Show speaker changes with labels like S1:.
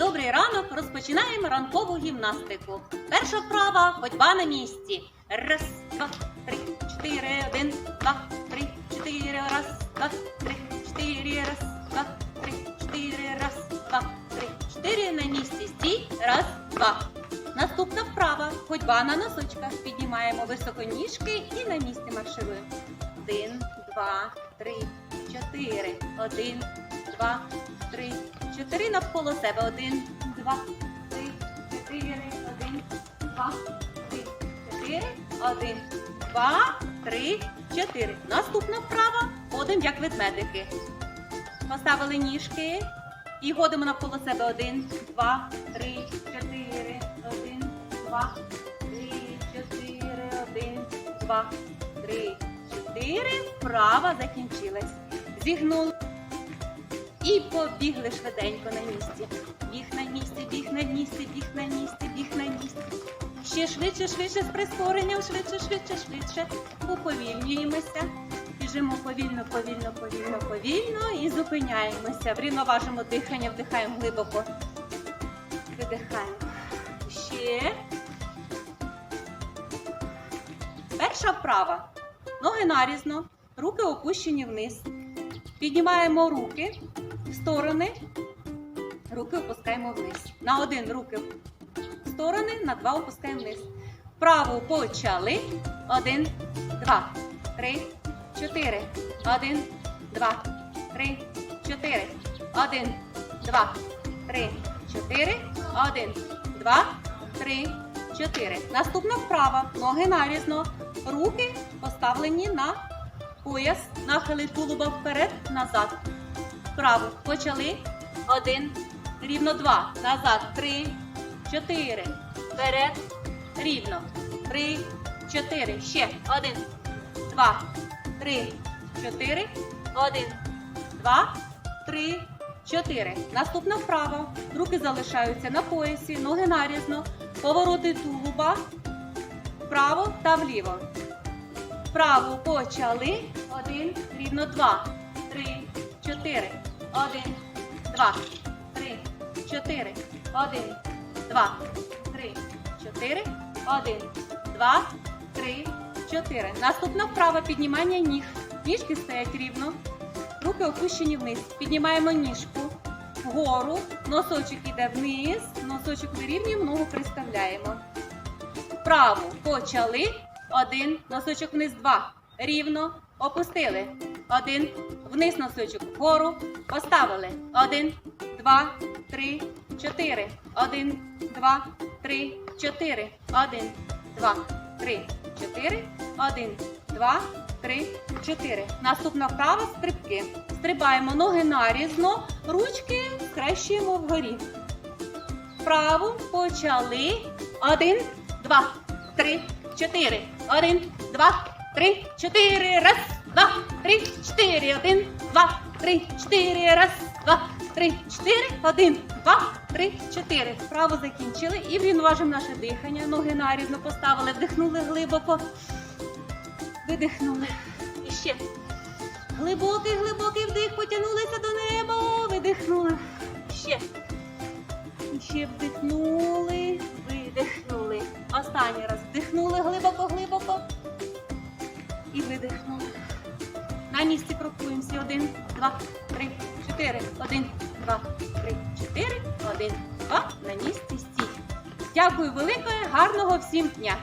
S1: добрий ранок. Розпочинаємо ранкову гімнастику. Перша вправа ходьба на місці. Раз, два, три, чотири, один, два, три, чотири, раз, два, три, чотири, раз, два, три, чотири, раз, два, три, чотири на місці. Стій, раз, два. Наступна вправа. Ходьба на носочках. Піднімаємо високо ніжки і на місці маршируємо. Один, два, три, чотири. Один, два, три, чотири навколо себе. Один, два, три, чотири, один, два, три, чотири, один, два, три, чотири. Наступна вправа. Ходимо як ведмедики. Поставили ніжки і ходимо навколо себе. Один, два, три, чотири, один, два, три, чотири, один, два, три, чотири. Вправа закінчилась. Зігнули. І побігли швиденько на місці. Біг на місці, біг на місці, біг на місці, біг на місці. Ще швидше, швидше з прискоренням, швидше, швидше, швидше. Уповільнюємося. Біжимо повільно, повільно, повільно, повільно і зупиняємося. Врівноважимо дихання, вдихаємо глибоко. Видихаємо. Ще. Перша вправа. Ноги нарізно, руки опущені вниз. Піднімаємо руки сторони, руки опускаємо вниз. На один руки в сторони, на два опускаємо вниз. Праву почали. Один, два, три, чотири. Один, два, три, чотири. Один, два, три, чотири. Один, два, три, чотири. Наступна вправа. Ноги нарізно. Руки поставлені на пояс. Нахили тулуба вперед, назад. Вправо. Почали. Один. Рівно два. Назад. Три. Чотири. Вперед. Рівно. Три. Чотири. Ще. Один. Два. Три. Чотири. Один. Два. Три. Чотири. Наступна вправа. Руки залишаються на поясі. Ноги нарізно. Повороти тулуба. Вправо та вліво. Вправо почали. Один, рівно два, три, чотири. Один, два, три, чотири. Один, два, три, чотири. Один, два, три, чотири. Наступна вправа піднімання ніг. Ніжки стоять рівно. Руки опущені вниз. Піднімаємо ніжку вгору. Носочок іде вниз. Носочок вирівнюємо, ногу приставляємо. Вправо почали. Один. Носочок вниз. Два. Рівно. Опустили. Один. Вниз носочок. Вгору. Поставили. Один. Два. Три. Чотири. Один. Два. Три. Чотири. Один. Два. Три. Чотири. Один. Два. Три. Чотири. Наступна вправа стрибки. Стрибаємо ноги нарізно. Ручки скрещуємо вгорі. Вправо почали. Один, два, три, чотири. Один, два, три, чотири. Раз, два, три, чотири. Один, два, три, чотири. Раз, два, три, чотири. Один, два, три, чотири. Вправо закінчили і врівноважимо наше дихання. Ноги нарізно поставили, вдихнули глибоко. Видихнули. І ще. Глибокий, глибокий вдих, потягнулися до неба. Видихнули. Ще. І ще вдихнули, видихнули. Останній раз вдихнули глибоко, глибоко. І видихнули. На місці крокуємося. Один, два, три, чотири. Один, два, три, чотири. Один, два. На місці стій. Дякую велике, гарного всім дня!